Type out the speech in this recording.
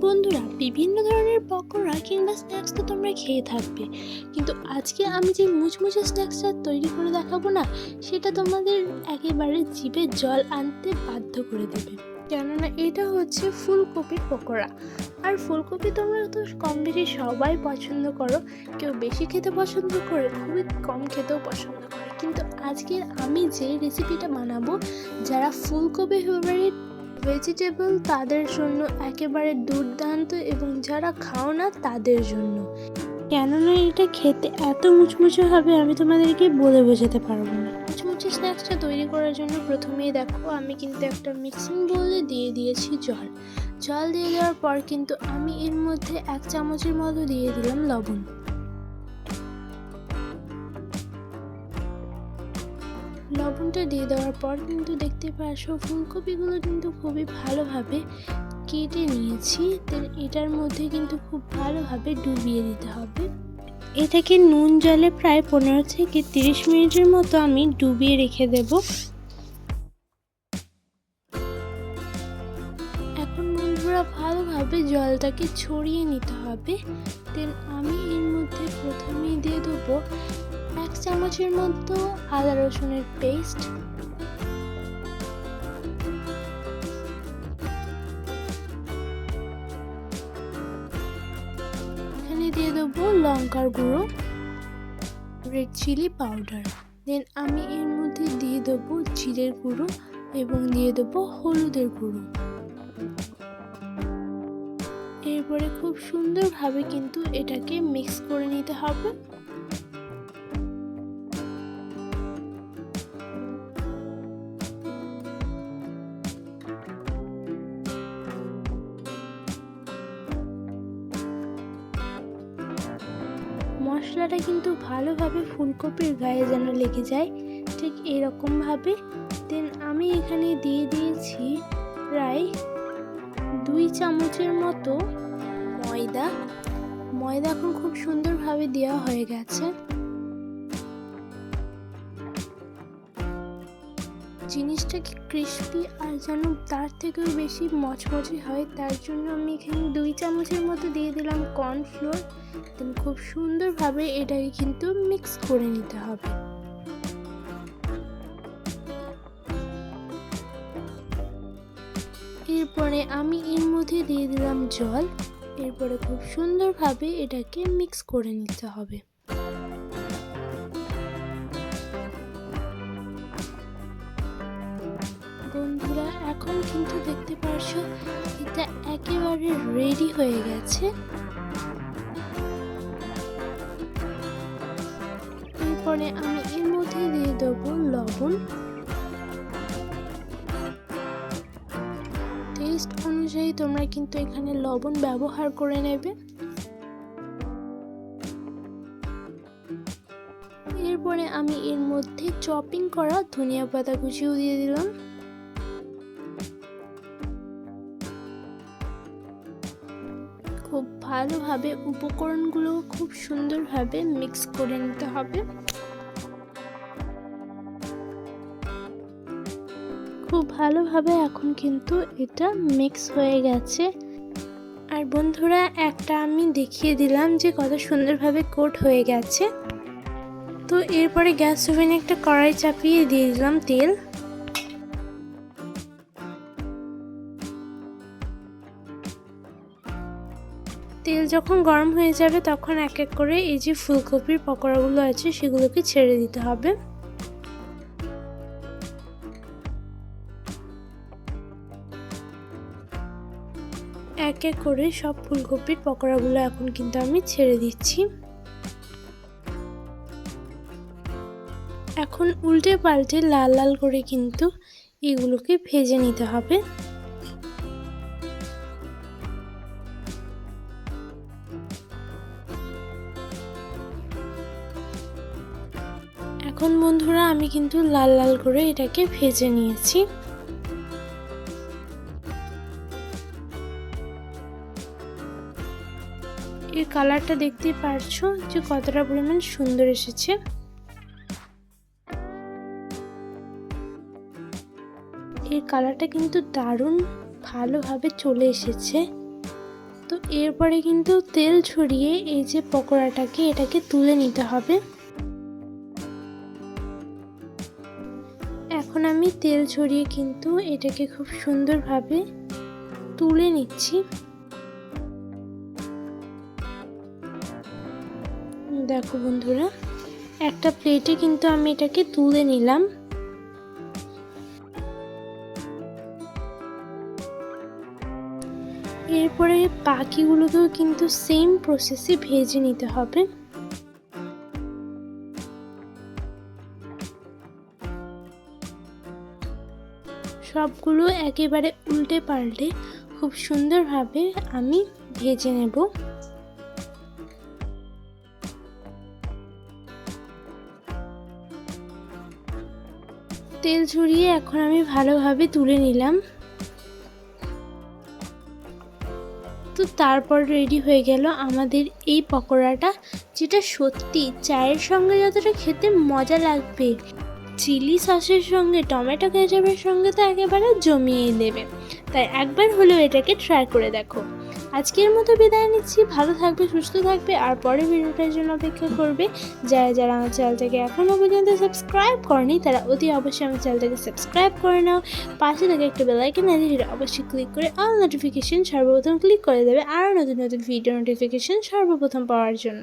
বন্ধুরা, বিভিন্ন ধরনের পকোড়া কিংবা স্ন্যাক্স তো তোমরা খেয়ে থাকবে। কিন্তু আজকে আমি যে মুচমুচে স্ন্যাক্সটা তৈরি করে দেখাবো না, সেটা তোমাদের একেবারে জিভে জল আনতে বাধ্য করে দেবে। কেননা এটা হচ্ছে ফুলকপির পকোড়া। আর ফুলকপি তোমরা তো কম বেশি সবাই পছন্দ করো। কেউ বেশি খেতে পছন্দ করে, খুবই কম খেতেও পছন্দ করে। কিন্তু আজকের আমি যে রেসিপিটা বানাবো, যারা ফুলকপি ফেভারিট ভেজিটেবল তাদের জন্য একেবারে দুর্দান্ত এবং যারা খাও না তাদের জন্য। কেননা এটা খেতে এত মুচমুচে হবে আমি তোমাদেরকে বলে বোঝাতে পারব না। মুচমুচে স্ন্যাক্সটা তৈরি করার জন্য প্রথমেই দেখো আমি কিন্তু একটা মিক্সিং বোলে দিয়ে দিয়েছি জল। জল দিয়ে দেওয়ার পর কিন্তু আমি এর মধ্যে এক চামচের মতো দিয়ে দিলাম লবণ। লবণটা দিয়ে দেওয়ার পর কিন্তু দেখতে পাচ্ছ ফুলকপিগুলো কিন্তু খুবই ভালোভাবে কেটে নিয়েছি। দেন এটার মধ্যে কিন্তু খুব ভালোভাবে ডুবিয়ে দিতে হবে। এটাকে নুন জলে প্রায় পনেরো থেকে তিরিশ মিনিটের মতো আমি ডুবিয়ে রেখে দেব। এখন বন্ধুরা ভালোভাবে জলটাকে ছড়িয়ে নিতে হবে। দেন আমি এর মধ্যে প্রথমেই দিয়ে দেবো এক চামচের মতো আদা রসুনের পেস্ট এখানে দিয়ে দেবো লঙ্কার গুঁড়ো রেড চিলি পাউডার দেন আমি এর মধ্যে দিয়ে দেবো জিরের গুঁড়ো এবং দিয়ে দেবো হলুদের গুঁড়ো। এরপরে খুব সুন্দরভাবে কিন্তু এটাকে মিক্স করে নিতে হবে। মশলাটা কিন্তু ভালোভাবে ফুলকপির গায়ে যেন লেগে যায়, ঠিক এরকমভাবে। দেন আমি এখানে দিয়ে দিয়েছি প্রায় দুই চামচের মতো ময়দা। ময়দা এখন খুব সুন্দরভাবে দেওয়া হয়ে গেছে। জিনিসটা কি ক্রিস্পি আর যেন তার থেকেও বেশি মচমচে হয়, তার জন্য আমি এখানে দুই চামচের মতো দিয়ে দিলাম কর্নফ্লোর দেন খুব সুন্দরভাবে এটাকে কিন্তু মিক্স করে নিতে হবে। এরপরে আমি এর মধ্যে দিয়ে দিলাম জল। এরপরে খুব সুন্দরভাবে এটাকে মিক্স করে নিতে হবে। বন্ধুরা, এখন কিন্তু দেখতে পারছ, এটা একেবারে রেডি হয়ে গেছে। এরপরে আমি এর মধ্যে দিয়ে দেবো লবণ। টেস্ট অনুযায়ী তোমরা কিন্তু এখানে লবণ ব্যবহার করে নেবে। এরপরে আমি এর মধ্যে চপিং করা ধনিয়া পাতা কুচিও দিয়ে দিলাম। ভালোভাবে উপকরণগুলো খুব সুন্দরভাবে মিক্স করে নিতে হবে। খুব ভালোভাবে এখন কিন্তু এটা মিক্স হয়ে গেছে। আর বন্ধুরা, একটা আমি দেখিয়ে দিলাম যে কত সুন্দরভাবে কোট হয়ে গেছে। তো এরপরে গ্যাস ওভেনে একটা কড়াই চাপিয়ে দিয়ে দিলাম তেল। তেল যখন গরম হয়ে যাবে তখন এক এক করে এই যে ফুলকপির পকোড়াগুলো আছে সেগুলোকে ছেড়ে দিতে হবে। এক এক করে সব ফুলকপির পকোড়াগুলো এখন কিন্তু আমি ছেড়ে দিচ্ছি। এখন উল্টে পাল্টে লাল লাল করে কিন্তু এগুলোকে ভেজে নিতে হবে। এখন বন্ধুরা আমি কিন্তু লাল লাল করে এটাকে ভেজে নিয়েছি। এর কালারটা দেখতে পারছ যে কতটা পরিমাণ সুন্দর এসেছে। এর কালারটা কিন্তু দারুণ ভালোভাবে চলে এসেছে। তো এরপরে কিন্তু তেল ছড়িয়ে এই যে পকোড়াটাকে এটাকে তুলে নিতে হবে। আমি তেল ছড়িয়ে কিন্তু এটাকে খুব সুন্দরভাবে তুলে নিচ্ছি। দেখো বন্ধুরা, একটা প্লেটে কিন্তু আমি এটাকে তুলে নিলাম। এরপরে বাকিগুলোকেও কিন্তু সেম প্রসেসে ভেজে নিতে হবে। সবগুলো একেবারে উল্টে পাল্টে খুব সুন্দরভাবে আমি ভেজে নেব। তেল ঝরিয়ে এখন আমি ভালোভাবে তুলে নিলাম। তো তারপর রেডি হয়ে গেল আমাদের এই পকোড়াটা, যেটা সত্যি চায়ের সঙ্গে যতটা খেতে মজা লাগবে। চিলি সসের সঙ্গে, টমেটো কেচাপের সঙ্গে তো একেবারে জমিয়ে দেবে তাই একবার হলেও এটাকে ট্রাই করে দেখো। আজকের মতো বিদায় নিচ্ছি। ভালো থাকবে, সুস্থ থাকবে। আর পরের ভিডিওটার জন্য অপেক্ষা করবে যারা যারা আমার চ্যানেলটাকে এখনও পর্যন্ত সাবস্ক্রাইব করেনি, তারা অতি অবশ্যই আমার চ্যানেলটাকে সাবস্ক্রাইব করে নাও। পাশে থেকে একটা বেলাইকেন আছে, সেটা অবশ্যই ক্লিক করে অল নোটিফিকেশন সর্বপ্রথম ক্লিক করে দেবে আরও নতুন নতুন ভিডিও নোটিফিকেশন সর্বপ্রথম পাওয়ার জন্য।